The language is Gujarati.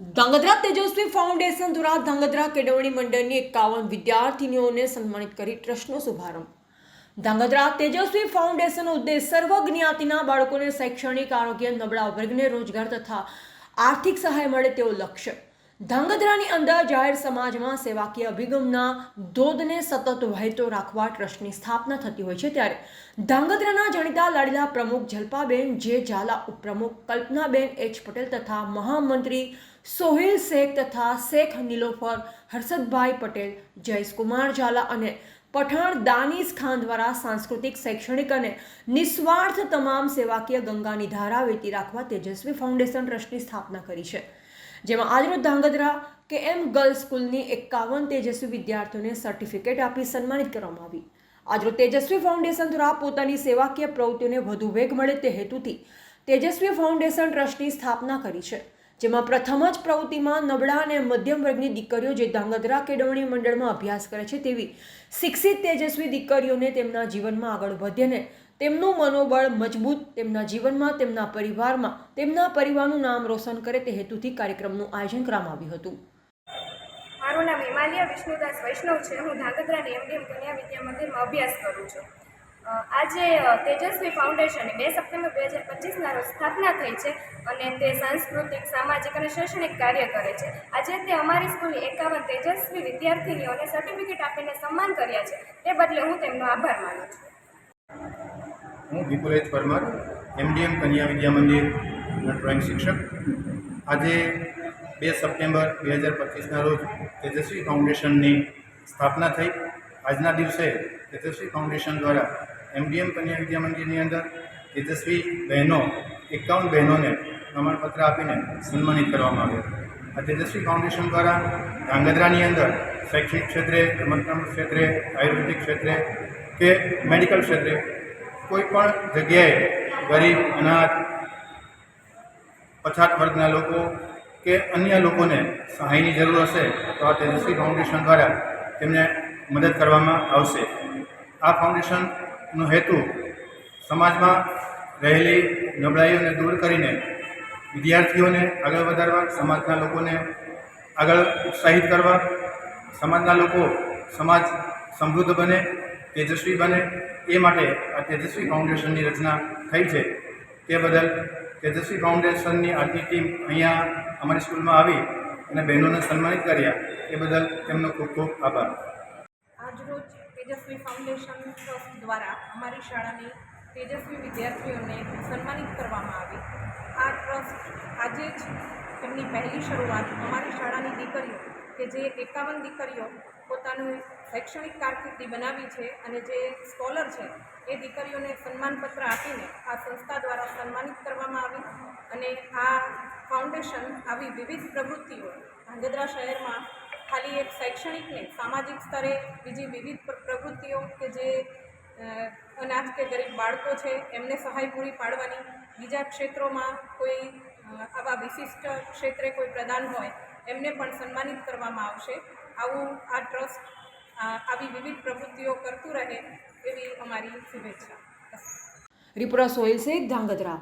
ધાંગધ્રા તેજસ્વી ફાઉન્ડેશન દ્વારા ધાંગધ્રા કેળવણી મંડળની એકાવન વિદ્યાર્થીનીઓને સન્માનિત કરી ટ્રસ્ટનો શુભારંભ. ધાંગધ્રા તેજસ્વી ફાઉન્ડેશનનો ઉદ્દેશ સર્વ જ્ઞાતિના બાળકોને શૈક્ષણિક, આરોગ્ય, નબળા વર્ગને રોજગાર તથા આર્થિક સહાય મળે તેવો લક્ષ્ય ધાંગધ્રાની અંદર જાહેર સમાજમાં સેવાકીય અભિગમના ધોધને સતત વહેતો રાખવા ટ્રસ્ટની સ્થાપના થતી હોય છે ત્યારે ધાંગધ્રાના જાણીતા લાડીલા પ્રમુખ જલપાબેન, જે ઝાલા ઉપપ્રમુખ કલ્પનાબેન, એચ પટેલ તથા મહામંત્રી સોહિલ શેખ તથા શેખ નિલોફર હર્ષદભાઈ પટેલ, જયેશકુમાર ઝાલા અને પઠાણ દાનિશ ખાન દ્વારા સાંસ્કૃતિક, શૈક્ષણિક અને નિસ્વાર્થ તમામ સેવાકીય ગંગાની ધારા વેતી રાખવા તેજસ્વી ફાઉન્ડેશન ટ્રસ્ટની સ્થાપના કરી છે. જેમાં આજરોજ ધાંગધ્રા કે એમ ગર્લ્સ સ્કૂલની એકાવન તેજસ્વી વિદ્યાર્થીઓને સર્ટિફિકેટ આપી સન્માનિત કરવામાં આવી. આજરોજ તેજસ્વી ફાઉન્ડેશન દ્વારા પોતાની સેવાકીય પ્રવૃત્તિઓને વધુ વેગ મળે તે હેતુથી તેજસ્વી ફાઉન્ડેશન ટ્રસ્ટની સ્થાપના કરી છે. જેમાં પ્રથમ જ પ્રવૃત્તિમાં નબળા અને મધ્યમ વર્ગની દીકરીઓ જે ધાંગધ્રા કેળવણી મંડળમાં અભ્યાસ કરે છે તેવી શિક્ષિત તેજસ્વી દીકરીઓને તેમના જીવનમાં આગળ વધે ને તેમનું મનોબળ મજબૂત તેમના જીવનમાં, તેમના પરિવારમાં, તેમના પરિવારનું નામ રોશન કરે તે હેતુથી કાર્યક્રમનું આયોજન કરવામાં આવ્યું હતું. મારું નામ હિમાલયા વિષ્ણુદાસ વૈષ્ણવ છે. હું ધાંગધ્રાની એમડીએમ કન્યા વિદ્યા મંદિરમાં અભ્યાસ કરું છું. આજે તેજસ્વી ફાઉન્ડેશનની બે સપ્ટેમ્બર બે હજાર પચીસના રોજ સ્થાપના થઈ છે અને તે સાંસ્કૃતિક, સામાજિક અને શૈક્ષણિક કાર્ય કરે છે. આજે તે અમારી સ્કૂલની એકાવન તેજસ્વી વિદ્યાર્થીનીઓને સર્ટિફિકેટ આપીને સન્માન કર્યા છે. તે બદલે હું તેમનો આભાર માનું છું. હું વિપુલેશ પરમાર એમડીએમ કન્યા વિદ્યા મંદિર ડ્રોઈંગ શિક્ષક. આજે બે સપ્ટેમ્બર બે હજાર પચીસના રોજ તેજસ્વી ફાઉન્ડેશનની સ્થાપના થઈ. આજના દિવસે તેજસ્વી ફાઉન્ડેશન દ્વારા એમડીએમ કન્યા વિદ્યા મંદિરની અંદર તેજસ્વી બહેનો, એકાવન બહેનોને પ્રમાણપત્ર આપીને સન્માનિત કરવામાં આવ્યા આ તેજસ્વી ફાઉન્ડેશન દ્વારા ધ્રાંગધ્રાની અંદર શૈક્ષણિક ક્ષેત્રે, રમતગમત ક્ષેત્રે, આયુર્વેદિક ક્ષેત્રે કે મેડિકલ ક્ષેત્રે કોઈ પણ જગ્યાએ ગરીબ, અનાથ, પછાત વર્ગના લોકો કે અન્ય લોકોને સહાયની જરૂર હશે તો આ તેજસ્વી ફાઉન્ડેશન દ્વારા તેમને મદદ કરવામાં આવશે. આ ફાઉન્ડેશનનો હેતુ સમાજમાં રહેલી નબળાઈઓને દૂર કરીને વિદ્યાર્થીઓને આગળ વધારવા, સમાજના લોકોને આગળ ઉત્સાહિત કરવા, સમાજના લોકો સમાજ સમૃદ્ધ બને, તેજસ્વી બને, એ માટે આ તેજસ્વી ફાઉન્ડેશનની રચના થઈ છે. તે બદલ તેજસ્વી ફાઉન્ડેશનની આખી ટીમ અહીંયા અમારી સ્કૂલમાં આવી અને બહેનોને સન્માનિત કર્યા. એ બદલ તેમનો ખૂબ ખૂબ આભાર. તેજસ્વી ટ્રસ્ટ દ્વારા અમારી શાળાની તેજસ્વી વિદ્યાર્થીઓને સન્માનિત કરવામાં આવી. આ ટ્રસ્ટ આજે જ તેમની પહેલી શરૂઆત અમારી શાળાની દીકરીઓ કે જે એકાવન દીકરીઓ પોતાનું શૈક્ષણિક કારકિર્દી બનાવી છે અને જે સ્કોલર છે, એ દીકરીઓને સન્માનપત્ર આપીને આ સંસ્થા દ્વારા સન્માનિત કરવામાં આવી અને આ ફાઉન્ડેશન આવી વિવિધ પ્રવૃત્તિઓ ધાંગધ્રા શહેરમાં ખાલી એક શૈક્ષણિક નહીં, સામાજિક સ્તરે બીજી વિવિધ પ્રવૃત્તિઓ કે જે અનાજ કે ગરીબ બાળકો છે, એમને સહાય પૂરી પાડવાની. બીજા ક્ષેત્રોમાં કોઈ આવા વિશિષ્ટ ક્ષેત્રે કોઈ પ્રદાન હોય, એમને પણ સન્માનિત કરવામાં આવશે. આવું આ ટ્રસ્ટ આવી વિવિધ પ્રવૃત્તિઓ કરતું રહે એવી અમારી શુભેચ્છા. રિપોર્ટર સોયલ સે ધાંગધ્રા.